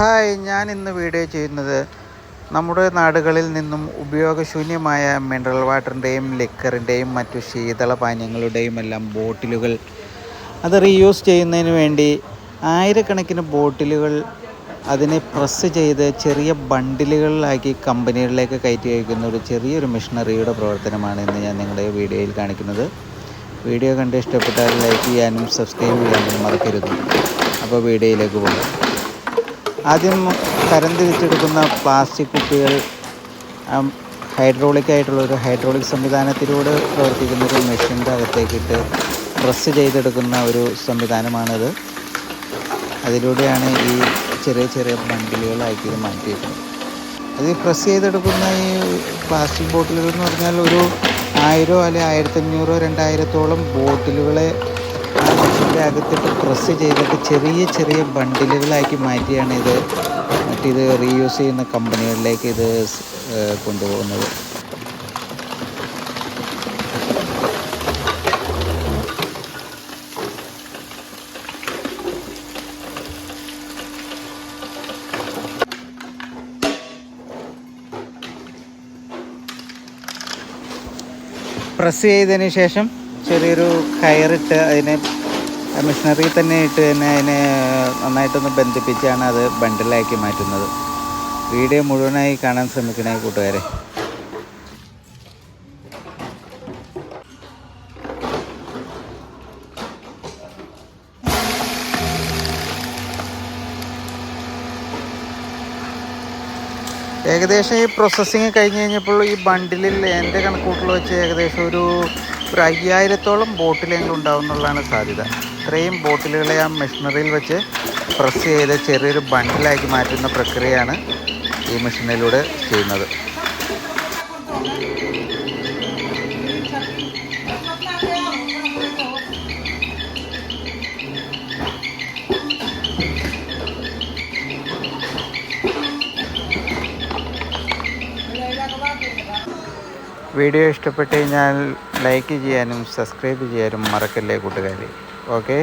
Hi ഞാൻ ഇന്ന് video ചെയ്യുന്നത് നമ്മുടെ നാടുകളിൽ നിന്നും ഉപയോഗശൂന്യമായ മിനറൽ വാട്ടറിന്റെയും ലിക്കറിന്റെയും മറ്റു ശീതള പാനീയങ്ങളുടെയും എല്ലാം ബോട്ടിലുകൾ അത് റീയൂസ് ചെയ്യുന്നതിന് വേണ്ടി ആയിരക്കണക്കിന് ബോട്ടിലുകൾ അതിനെ പ്രസ് ചെയ്ത് ചെറിയ ബണ്ടിലുകളിലാക്കി കമ്പനികളിലേക്ക് കയറ്റി അയക്കുന്ന ഒരു ചെറിയൊരു മിഷനറിയുടെ പ്രവർത്തനമാണ് ഇന്ന് ഞാൻ നിങ്ങളുടെ വീഡിയോയിൽ കാണിക്കുന്നത്. വീഡിയോ കണ്ട് ഇഷ്ടപ്പെട്ടാൽ ലൈക്ക് ചെയ്യാനും സബ്സ്ക്രൈബ് ചെയ്യാനും മറക്കരുത്. അപ്പോൾ വീഡിയോയിലേക്ക് പോകാം. ആദ്യം തരംതിരിച്ചെടുക്കുന്ന പ്ലാസ്റ്റിക് കുപ്പികൾ ഹൈഡ്രോളിക് ആയിട്ടുള്ള ഒരു ഹൈഡ്രോളിക് സംവിധാനത്തിലൂടെ പ്രവർത്തിക്കുന്ന ഒരു മെഷീന്റെ അകത്തേക്കിട്ട് പ്രസ് ചെയ്തെടുക്കുന്ന ഒരു സംവിധാനമാണിത്. അതിലൂടെയാണ് ഈ ചെറിയ ചെറിയ ബണ്ടിലുകളാക്കി ഇത് മാറ്റിയിട്ടുള്ളത്. അത് പ്രസ് ചെയ്തെടുക്കുന്ന ഈ പ്ലാസ്റ്റിക് ബോട്ടിലുകൾ എന്ന് പറഞ്ഞാൽ ഒരു ആയിരോ അല്ലെ ആയിരത്തഞ്ഞൂറോ രണ്ടായിരത്തോളം ബോട്ടിലുകളെ മെഷീന്റെ അകത്തിട്ട് പ്രസ് ചെയ്തിട്ട് ചെറിയ ചെറിയ ബണ്ടിലുകളാക്കി മാറ്റിയാണ് ഇത് മറ്റിത് റീയൂസ് ചെയ്യുന്ന കമ്പനികളിലേക്ക് ഇത് കൊണ്ടുപോകുന്നത്. പ്രസ് ചെയ്തതിന് ശേഷം ചെറിയൊരു കയറിട്ട് അതിനെ മെഷീനറി തന്നെ ഇട്ട് തന്നെ അതിനെ നന്നായിട്ടൊന്ന് ബന്ധിപ്പിച്ചാണ് അത് ബണ്ടിലാക്കി മാറ്റുന്നത്. വീഡിയോ മുഴുവനായി കാണാൻ ശ്രമിക്കണേ കൂട്ടുകാരെ. ഏകദേശം ഈ പ്രോസസ്സിങ് കഴിഞ്ഞ് കഴിഞ്ഞപ്പോൾ ഈ ബണ്ടിലിൽ എന്റെ കണക്കൂട്ടിൽ വെച്ച് ഏകദേശം ഒരു ഒരു അയ്യായിരത്തോളം ബോട്ടിലെങ്കിലും ഉണ്ടാവും എന്നുള്ളതാണ് സാധ്യത. ഇത്രയും ബോട്ടിലുകളെ ആ മെഷീനറിയിൽ വെച്ച് പ്രസ് ചെയ്ത് ചെറിയൊരു ബണ്ടിലാക്കി മാറ്റുന്ന പ്രക്രിയയാണ് ഈ മെഷീനിലൂടെ ചെയ്യുന്നത്. വീഡിയോ ഇഷ്ടപ്പെട്ട് കഴിഞ്ഞാൽ ലൈക്ക് ചെയ്യാനും സബ്സ്ക്രൈബ് ചെയ്യാനും മറക്കല്ലേ കൂട്ടുകാരെ. ఓకే